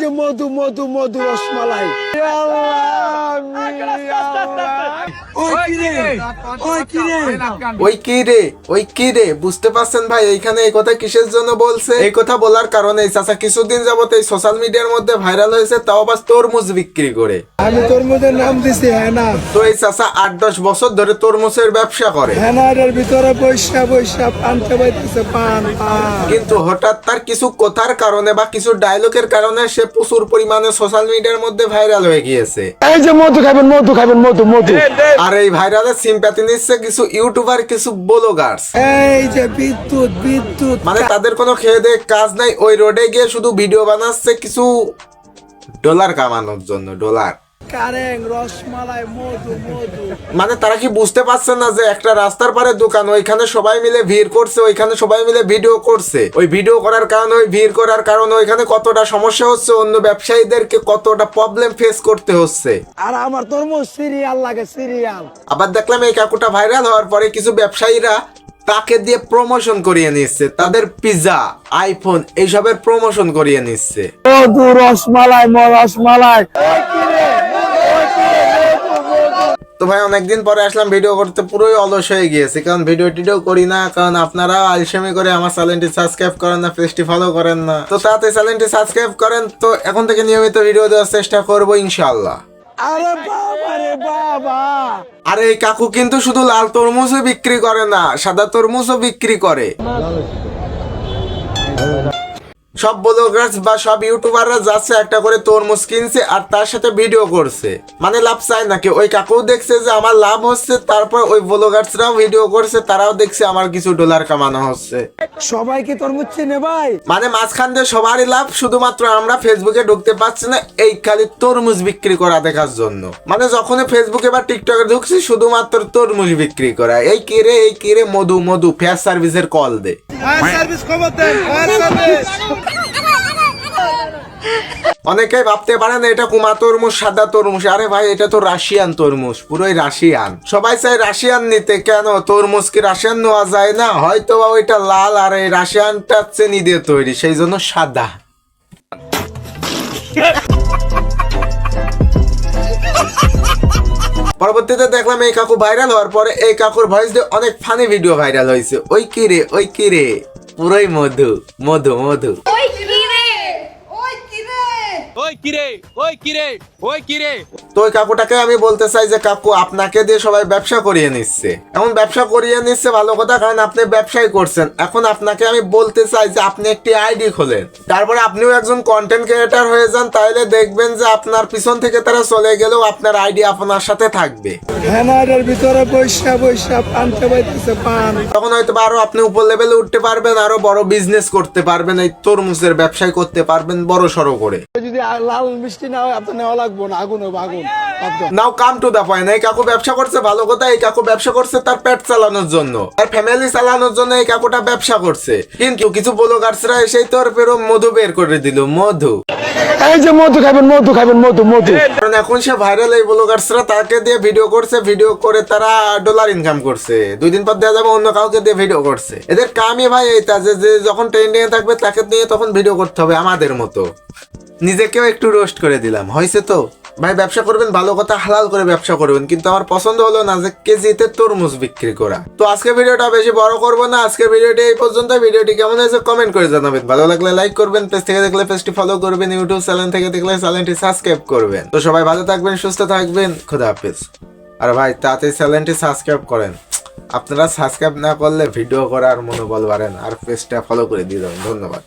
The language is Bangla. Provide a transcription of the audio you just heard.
যে মধু মধু মধু রসমালাই। কিরে তরমুজ বিক্রি করে আমি তরমুজের নাম দিছি হেনা তো এই আট দশ বছর ধরে তরমুজের ব্যবসা করে ভিতরে পাইতেছে পান পান কিন্তু হঠাৎ তার কিছু কথার কারণে বা কিছু ডায়লগের কারণে সে প্রচুর পরিমাণে সোশ্যাল মিডিয়ার মধ্যে ভাইরাল হয়ে গিয়েছে এই যে মধু খাবেন মধু খাবেন মধু মধু। আর এই ভাইরালে সিম্প্যাথি নিচ্ছে কিছু ইউটিউবার কিছু ব্লগার্স এই যে বিদ্যুৎ বিদ্যুৎ। মানে তাদের কোনো খেয়ে দেয়ে কাজ নাই ওই রোডে গিয়ে শুধু ভিডিও বানাচ্ছে কিছু ডলার কামানোর জন্য ডলার কারেং রসমালাই মধু মধু। মানে তারা কি বুঝতে পারছে না যে একটা রাস্তার পারে দোকান ওইখানে সবাই মিলে ভিড় করছে ওইখানে সবাই মিলে ভিডিও করছে? ওই ভিডিও করার কারণে ওই ভিড় করার কারণে ওইখানে কতটা সমস্যা হচ্ছে অন্য ব্যবসায়ীদেরকে কতটা প্রবলেম ফেস করতে হচ্ছে? আর আমার তরমুজ সিরিয়াল লাগে সিরিয়াল আবার দেখলাম এই কাকুটা ভাইরাল হওয়ার পরে কিছু ব্যবসায়ীরা তাকে দিয়ে প্রমোশন করিয়ে নিচ্ছে। তাদের পিজা আইফোন এইসবের প্রমোশন করিয়ে নিচ্ছে। রসমালাই ম রসমালাই তো ভাই অনেকদিন পরে আসলাম ভিডিও করতে পুরোই অলস হয়ে গিয়েছে। কারণ ভিডিও টিডিও করি না কারণ আপনারা আলসেমি করে আমার চ্যানেলটি সাবস্ক্রাইব করেন না পেজটি ফলো করেন না। তো তাতে চ্যানেলটি সাবস্ক্রাইব করেন তো এখন থেকে নিয়মিত ভিডিও দেওয়ার চেষ্টা করব ইনশাল্লাহ আরে বাবা রে বাবা। আর এই কাকু কিন্তু শুধু লাল তরমুজও বিক্রি করে না সাদা তরমুজও বিক্রি করে। সব ব্লগার্স বা সব ইউটিউবাররা যাচ্ছে একটা করে তরমুজ কিনছে আর তার সাথে ভিডিও করছে। মানে লাভ চায় নাকি ওই কাকু দেখছে যে আমার লাভ হচ্ছে তারপর ওই ব্লগার্সরাও ভিডিও করছে তারাও দেখছে আমার কিছু ডলার কামানো হচ্ছে। সবাইকে তরমুজ চিনে ভাই। মানে মাঝখান দিয়ে সবারই লাভ শুধুমাত্র আমরা ফেসবুকে ঢুকতে পারছি না এই খালি তরমুজ বিক্রি করা দেখার জন্য। মানে যখনই ফেসবুকে বা টিকটকে ঢুকছি শুধুমাত্র তরমুজ বিক্রি করা। এই কিরে এই কিরে মধু মধু ফেয়ার সার্ভিসের কল দে। অনেকেই ভাবতে পারেন এটা কুমা তরমুজ, সাদা তরমুজ। আরে ভাই, এটা তো রাশিয়ান তরমুজ, পুরোই রাশিয়ান। সবাই চাই রাশিয়ান নিতে, কেন? তরমুজ কি রাশিয়ান নেওয়া যায় না? হয়তো বা ওইটা লাল আর এই রাশিয়ানটা চেনি দিয়ে তৈরি, সেই জন্য সাদা। পরবর্তীতে দেখলাম এই কাকু ভাইরাল হওয়ার পরে এই কাকুর ভয়েস দিয়ে অনেক ফানি ভিডিও ভাইরাল হয়েছে। ওই কিরে ওই কিরে পুরোই মধু মধু মধু। ওই কিরে কিরে? ওই কিরে? ওই কিরে? তো ওই কাকুটাকে আমি বলতে চাই যে কাকু আপনাকে দিয়ে সবাই ব্যবসা করিয়ে নিচ্ছে। এখন ব্যবসা করিয়ে নিচ্ছে ভালো কথা কারণ আপনি ব্যবসাই করছেন। এখন আপনাকে আমি বলতে চাই যে আপনি একটি আইডি খোলেন। তারপরে আপনিও একজন কন্টেন্ট ক্রিয়েটার হয়ে যান তাহলে দেখবেন যে আপনার পিছন থেকে তারা চলে গেলেও আপনার আইডি আপনার সাথে থাকবে। হেনারের ভিতরে বৈশা বৈশা পানতে পাইতেছে পান। তখন হয়তো বা আরও আপনি উপর লেভেলে উঠতে পারবেন আরও বড় বিজনেস করতে পারবেন এই তরমুজের ব্যবসায় করতে পারবেন বড় সড়ো করে। যদি লাল মিষ্টি না আপনার নেওয়া লাগবো না আগুন হবে আগুন নাও কাম টু দা পয়েন্ট এই কাকু ব্যবসা করছে ভালো কথা এই কাকু ব্যবসা করছে তার পেট চালানোর জন্য। তার ফ্যামিলি চালানোর জন্য এই কাকুটা ব্যবসা করছে। কিন্তু কিছু ব্লগার্সরা এসেই তোর পেরো মধু বের করে দিল মধু। এই যে মধু খাবেন মধু খাবেন মধু মধু। কারণ এখন সে ভাইরাল এই ব্লগার্সরা তাকে দিয়ে ভিডিও করছে ভিডিও করে তারা ডলার ইনকাম করছে। দুই দিন পর দেওয়া যাবে অন্য কাউকে দিয়ে ভিডিও করছে। এদের কামই ভাই এইটা যে যে যখন ট্রেন্ডিং এ থাকবে তাকে নিয়ে তখন ভিডিও করতে হবে আমাদের মতো। নিজেকেও একটু রোস্ট করে দিলাম। হয়েছে তো? ভাই, ব্যবসা করবেন, ভালো কথা, হালাল করে ব্যবসা করবেন, কিন্তু আমার পছন্দ হলো না যে কেজিতে তরমুজ বিক্রি করা। তো আজকে ভিডিওটা বেশি বড় করব না, আজকে ভিডিওটি এই পর্যন্ত ভিডিওটি কেমন হয়েছে কমেন্ট করে জানাবেন। ভালো লাগলে লাইক করবেন পেজ থেকে দেখলে পেজটি ফলো করবেন ইউটিউব চ্যানেল থেকে দেখলে চ্যানেলটি সাবস্ক্রাইব করবেন। তো সবাই ভালো থাকবেন, সুস্থ থাকবেন, খোদা হাফেজ। আর ভাই, তাতে চ্যানেলটি সাবস্ক্রাইব করেন। আপনারা সাবস্ক্রাইব না করলে ভিডিও করার মনোবল বাড়েন আর পেজটা ফলো করে দিয়ে দেবেন ধন্যবাদ।